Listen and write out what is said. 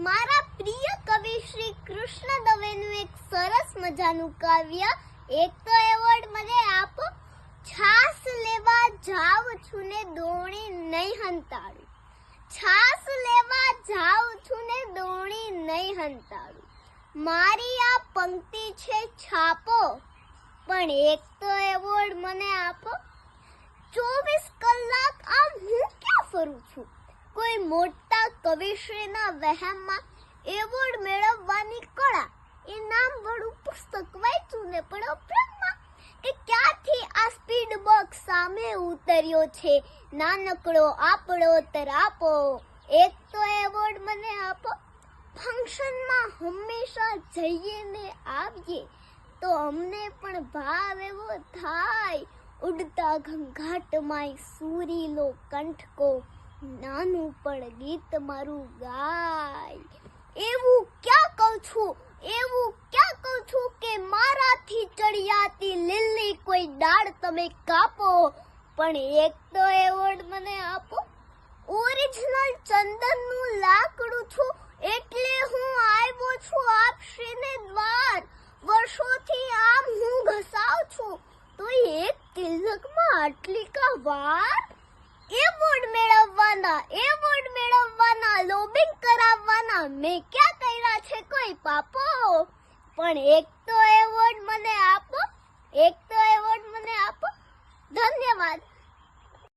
મારા પ્રિય કવિ શ્રી કૃષ્ણ દવેનું એક સરસ મજાનું કાવ્ય. એક તો એવોર્ડ મને આપો છાસ લેવા જાવ છું ને દોણી નહીં હંતાડું. છાસ લેવા જાવ છું ને દોણી નહીં હંતાડું. મારી આ પંક્તિ છે છાપો. પણ એક તો એવોર્ડ મને આપો ચોવીસ કલાક આમ હું ક્યાં ફરું છું? કોઈ મોટા કવિશ્રીના વહેમમાં એવોર્ડ મેળવવાની કળા. એ નામ વાળું પુસ્તક વાંચ્યું ને પણ બ્રહ્મા કે ક્યાંથી આ સ્પીડ બોક્સ સામે ઉતર્યો છે? નાનકડો આપણો તરાપો એક તો એવોર્ડ મને આપો. ફંક્શનમાં હંમેશા જઈએ ને આવીએ તો અમને પણ ભાવ એવો થાય. ઉડતા ઘંઘાટમાં સુરીલો કંઠકો. નાનું પણ ગીત મારું ગાય. એવું ક્યાં કહું છું? એવું ક્યાં કહું છું કે મારાથી ચડિયાતી લીલી કોઈ ડાળ તમે કાપો. પણ એક તો એવોર્ડ મને આપો. ઓરિજિનલ ચંદનનું લાકડું છું એટલે હું આવ્યો છું આપશ્રીને દ્વાર. વર્ષોથી આમ હું ઘસાવ છું. તો એક તિલકમાં આટલી કા વાર એવોર્ડ મેળવવાના એવોર્ડ મેળવવાના લોબિંગ કરાવવાના. મેં ક્યાં કર્યા છે કોઈ પાપો? પણ એક તો એવોર્ડ મને આપો, એક તો એવોર્ડ